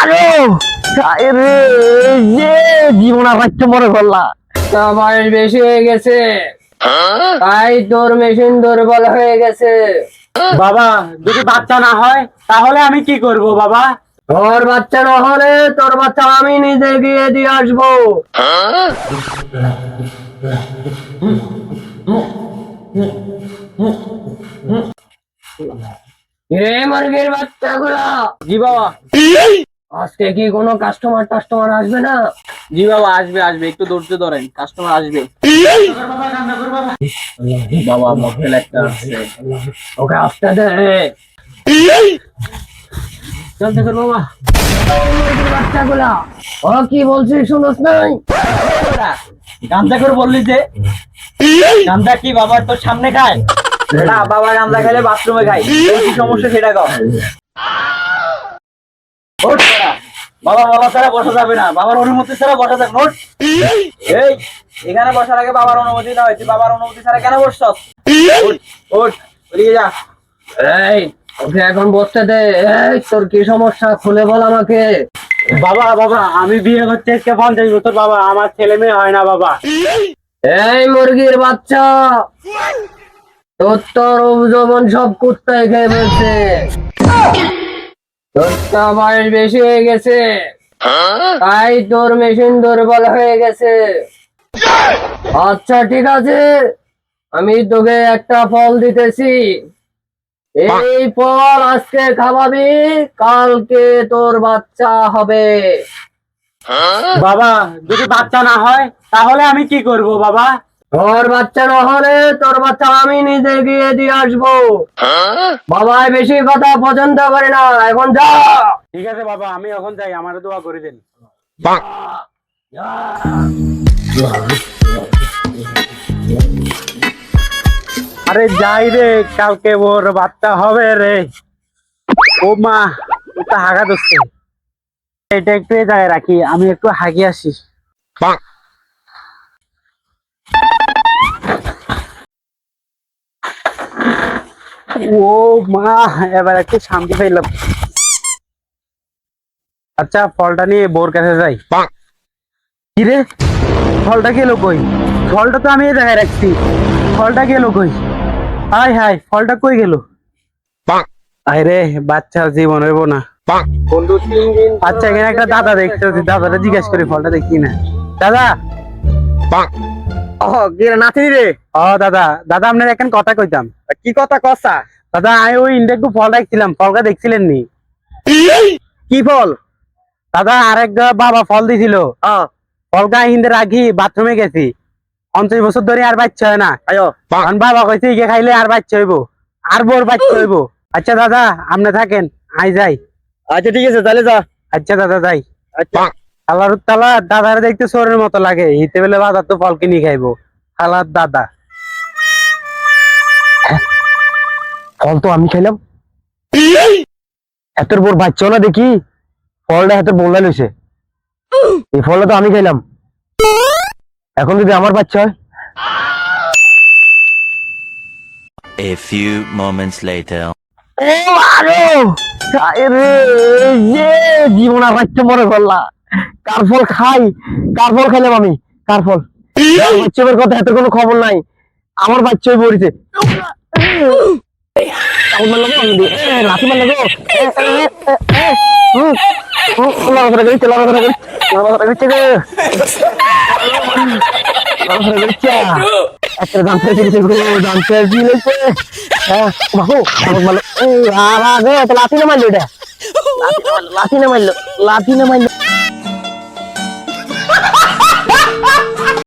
আরও! রে যে জীবন রাখতে মনে করলা বেশি হয়ে গেছে। তাই তোর মেশিন দুর্বল হয়ে গেছে। বাবা যদি বাচ্চা না হয় তাহলে আমি কি করব বাবা? তোর বাচ্চা না হলে তোর বাচ্চা আমি নিজে গিয়ে দিয়ে আসব। রে মুরগির বাচ্চাগুলো। জি বাবা। আজকে কি কোনো কাস্টমার টাস্টমার আসবে না? জি বাবা আসবে আসবে। একটু ধৈর্য ধরেন কাস্টমার আসবে। বাবা একটা ওকে আসতে দে। চল দেখো বাবা। বাচ্চাগুলা ও কি বলছিস শুনোস নাই? গামজা করে বললি যে গামজা কি বাবা তোর সামনে খায়? না বাবা গামজা খেলে বাথরুমে খাই কি সমস্যা সেটা তোরা। বাবা বাবা ছাড়া বসা যাবে না। বাবার অনুমতি ছাড়া বসা যাবে নোট। এই এখানে বসার আগে বাবার অনুমতি না হয়েছে বাবার অনুমতি ছাড়া কেন বসছ? ওঠ ওদিকে যা। এই ওকে এখন বসতে দে। এই তোর কি সমস্যা? খুলে বল আমাকে। বাবা বাবা আমি বিয়ে করতে আজকে পঞ্চাশ বছর বাবা আমার ছেলে মেয়ে হয় না বাবা। এই মুরগির বাচ্চা। তোর তোর যৌবন সব কুত্তায় খেয়ে ফেলছে। তোরটা বয়স বেশি হয়ে গেছে। তাই তোর মেশিন দুর্বল হয়ে গেছে। আচ্ছা ঠিক আছে। আমি তোকে একটা ফল দিতেছি। এই ফল আজকে খাওয়াবি কালকে তোর বাচ্চা হবে। বাবা যদি বাচ্চা না হয় তাহলে আমি কি করব বাবা? তোর বাচ্চা না হলে তোর বাচ্চা আমি নিজে গিয়ে দিয়ে আসব। বাবাই বেশি কথা পছন্দ করে না, এখন যা। ঠিক আছে বাবা, আমি এখন যাই, আমার দোয়া করে দেন। আরে যাই রে, কালকে ওর বাচ্চা হবে রে। ও মা ওটা হাগা দোষে এটা একটু জায়গায় রাখি, আমি একটু হাগি আসি। ও মা এবার একটু শান্তি পাইলাম। আচ্ছা ফলটা নিয়ে বোর কাছে যাই। কি রে ফলটা গেল কই? ফলটা তো আমি জায়গায় রাখছি। ফলটা গেল কই? হাই হাই ফলটা কই গেল? আরে বাচ্চা জীবন হইব না। আচ্ছা এখানে একটা দাদা দেখতে পাচ্ছি দাদাটা জিজ্ঞেস করি ফলটা দেখি না দাদা! রে ও দাদা দাদা আপনার এখন কথা কইতাম। কি কথা কসা? দাদা আমি ওই ফল রাখছিলাম ফলটা দেখছিলেন নি কি ফল? দাদা আরেক বাবা ফল দিছিল। ফলকা হিন্দে রাখি বাথরুমে গেছি। পঞ্চাশ বছর ধরে আর বাচ্চা হয় না। কারণ বাবা কইছে খাইলে আর বাচ্চা হইব। আর বোর বাচ্চা হইব। আচ্ছা দাদা আপনি থাকেন আই যাই। আচ্ছা ঠিক আছে তাহলে যা। আচ্ছা দাদা যাই। আচ্ছা। আল্লাহর তালা দাদার দেখতে চোরের মতো লাগে। হিতে বেলে বাজার তো ফল কিনি খাইবো। আল্লাহর দাদা। ফল তো আমি খাইলাম। এত বড় বাচ্চা না দেখি। ফলটা হাতে বললা লইছে। এই ফলটা তো আমি খাইলাম। এখন যদি আমার বাচ্চা হয়? A few moments later. ও আরও রে যে জীবন আর রাখতে মনে করলা কার ফল খাই? কার ফল খাইলাম আমি? কার ফল? বাচ্চা কথা হাতে কোনো খবর নাই। আমার বাচ্চা পড়িছে লাঠি। লাঠি না মারলো, লাঠি না মারলো, লাঠি না মারলো।